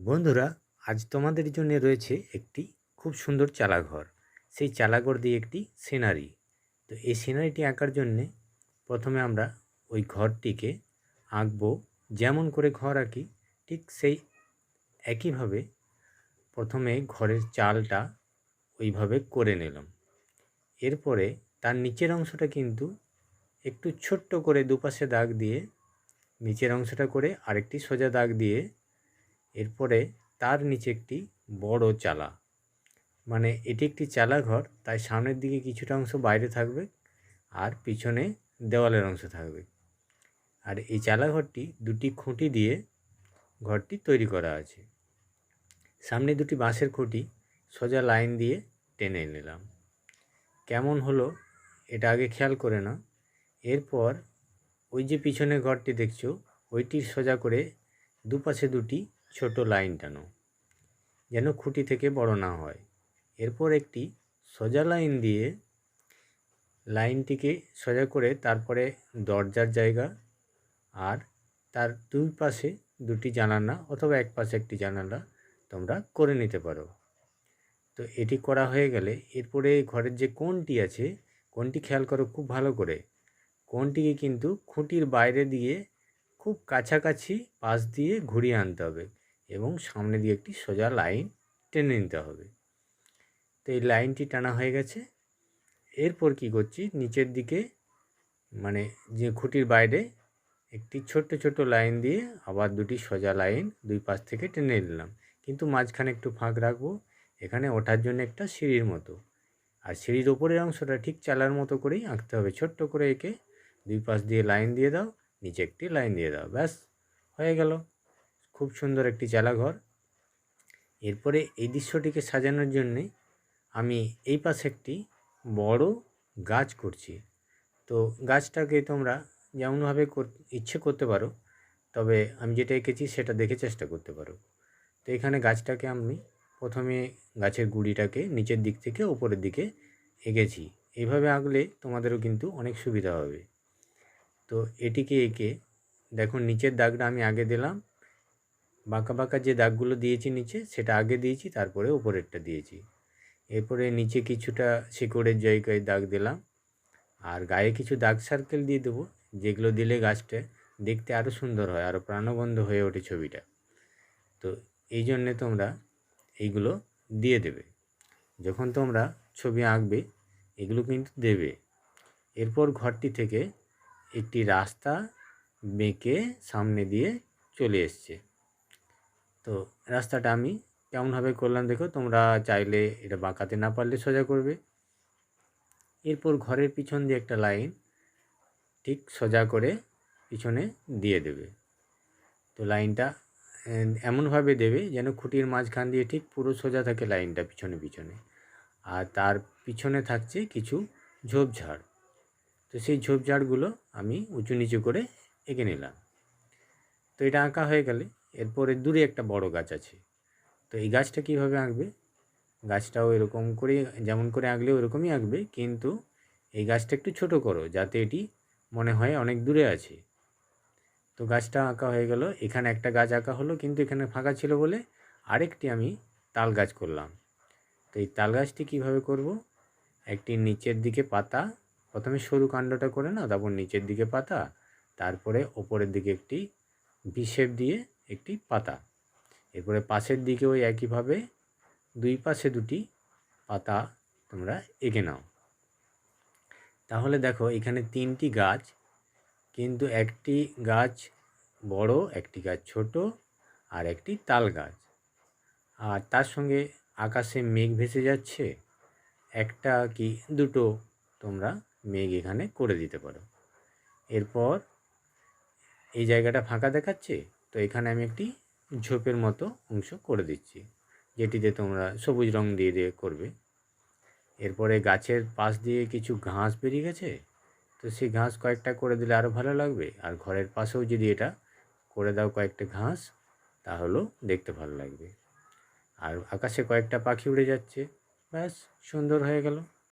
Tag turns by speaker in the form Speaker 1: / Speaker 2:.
Speaker 1: বন্ধুরা, আজ তোমাদের জন্য রয়েছে একটি খুব সুন্দর চালাঘর। সেই চালাঘর দিয়ে একটি সিনারি। তো এই সিনারিটি আঁকার জন্যে প্রথমে আমরা ওই ঘরটিকে আঁকবো। যেমন করে ঘর আঁকি, ঠিক সেই একইভাবে প্রথমে ঘরের চালটা ওইভাবে করে নিলাম। এরপরে তার নিচের অংশটা কিন্তু একটু ছোট্ট করে দুপাশে দাগ দিয়ে, নিচের অংশটা করে আরেকটি সোজা দাগ দিয়ে এরপরে তার নিচে একটি বড় চালা। মানে এটি একটি চালা ঘর, তাই সামনের দিকে কিছুটা অংশ বাইরে থাকবে আর পিছনে দেওয়ালের অংশ থাকবে। আর এই চালা ঘরটি দুটি খুঁটি দিয়ে ঘরটি তৈরি করা আছে। সামনে দুটি বাঁশের খুঁটি সোজা লাইন দিয়ে টেনে নিলাম। কেমন হলো এটা আগে খেয়াল করে না এরপর ওই যে পিছনে ঘরটি দেখছ, ওইটির সোজা করে দুপাশে দুটি ছোট লাইন টানো, যেন খুঁটি থেকে বড় না হয়। এরপর একটি সোজা লাইন দিয়ে লাইনটিকে সোজা করে তারপরে দরজার জায়গা আর তার দুই পাশে দুটি জানালা অথবা এক পাশে একটি জানালা তোমরা করে নিতে পারো। তো এটি করা হয়ে গেলে এরপরে ঘরের যে কোনটি আছে কোনটি খেয়াল করো খুব ভালো করে। কোনটিকে কিন্তু খুঁটির বাইরে দিয়ে খুব কাছাকাছি পাশ দিয়ে ঘুরিয়ে আনতে হবে। এবং সামনে দিয়ে একটি সোজা লাইন টেনে নিতে হবে। তো এই লাইনটি টানা হয়ে গেছে। এরপর কি করছি? নিচের দিকে মানে যে খুঁটির বাইরে একটি ছোট্ট ছোট্ট লাইন দিয়ে আবার দুটি সোজা লাইন দুই পাশ থেকে টেনে নিলাম। কিন্তু মাঝখানে একটু ফাঁক রাখব। এখানে ওঠার জন্য একটা সিঁড়ির মতো। আর সিঁড়ির ওপরের অংশটা ঠিক চালার মতো করেই আঁকতে হবে। ছোট্ট করে এঁকে দুই পাশ দিয়ে লাইন দিয়ে দাও, নিচে একটি লাইন দিয়ে দাও। ব্যাস, হয়ে গেল। খুব সুন্দর একটি চালাঘর এরপরে এই দৃশ্যটিকে সাজানোর জন্যে আমি এই পাশে একটি বড় গাছ করছি। তো গাছটাকে তোমরা যেমনভাবে ইচ্ছে করতে পারো, তবে আমি যেটা এঁকেছি সেটা দেখে চেষ্টা করতে পারো। তো এখানে গাছটাকে আমি প্রথমে গাছের গুঁড়িটাকে নিচের দিক থেকে ওপরের দিকে এঁকেছি। এইভাবে আঁকলে তোমাদেরও কিন্তু অনেক সুবিধা হবে। তো এটিকে এঁকে দেখো, নিচের দাগটা আমি আগে দিলাম বাঁকা বাঁকা যে দাগগুলো দিয়েছি নিচে, সেটা আগে দিয়েছি, তারপরে উপরেরটা দিয়েছি। এরপরে নিচে কিছুটা শিকড়ের জায়গায় দাগ দিলাম। আর গায়ে কিছু দাগ সার্কেল দিয়ে দেবো, যেগুলো দিলে গাছটা দেখতে আরও সুন্দর হয় আরও প্রাণবন্ধ হয়ে ওঠে ছবিটা। তো এই জন্যে তোমরা এইগুলো দিয়ে দেবে। যখন তোমরা ছবি আঁকবে, এগুলো কিন্তু দেবে। এরপর ঘরটি থেকে একটি রাস্তা বেঁকে সামনে দিয়ে চলে এসছে। তো রাস্তাটা আমি কেমনভাবে করলাম দেখো, তোমরা চাইলে এটা বাঁকাতে না পারলে সোজা করবে। এরপর ঘরের পিছন দিয়ে একটা লাইন ঠিক সোজা করে পিছনে দিয়ে দেবে। তো লাইনটা এমনভাবে দেবে যেন খুঁটির মাঝখান দিয়ে ঠিক পুরো সোজা থাকে লাইনটা পিছনে পিছনে। আর তার পিছনে থাকছে কিছু ঝোপঝাড়। তো সেই ঝোপঝাড়গুলো আমি উঁচু নিচু করে এঁকে নিলাম। তো এটা আঁকা হয়ে গেলে এরপরে দূরে একটা বড় গাছ আছে। তো এই গাছটা কীভাবে আঁকবে? গাছটাও এরকম করে, যেমন করে আঁকলে ওরকমই আঁকবে, কিন্তু এই গাছটা একটু ছোট করো, যাতে এটি মনে হয় অনেক দূরে আছে। তো গাছটা আঁকা হয়ে গেল। এখানে একটা গাছ আঁকা হলো, কিন্তু এখানে ফাঁকা ছিল বলে আরেকটি আমি তাল গাছ করলাম। তো এই তাল গাছটি কীভাবে করব? একটি নিচের দিকে পাতা, প্রথমে সরু কাণ্ডটা করে না তারপর নিচের দিকে পাতা, তারপরে ওপরের দিকে একটি বিশেপ দিয়ে একটি পাতা। এরপরে পাশের দিকে ওই একইভাবে দুই পাশে দুটি পাতা তোমরা এঁকে নাও। তাহলে দেখো, এখানে তিনটি গাছ, কিন্তু একটি গাছ বড়, একটি গাছ ছোট আর একটি তাল গাছ। আর তার সঙ্গে আকাশে মেঘ ভেসে যাচ্ছে, একটা কি দুটো তোমরা মেঘ এখানে করে দিতে পারো। এরপর এই জায়গাটা ফাঁকা দেখাচ্ছে? তো এখানে আমি একটি ঝোপের মতো অংশ করে দিচ্ছি, যেটিতে তোমরা সবুজ রং দিয়ে দিয়ে করবে। এরপরে গাছের পাশ দিয়ে কিছু ঘাস বেরিয়ে গেছে? তো সেই ঘাস কয়েকটা করে দিলে আরও ভালো লাগবে। আর ঘরের পাশেও যদি এটা করে দাও কয়েকটা ঘাস, তাহলেও দেখতে ভালো লাগবে। আর আকাশে কয়েকটা পাখি উড়ে যাচ্ছে। ব্যাস, সুন্দর হয়ে গেল।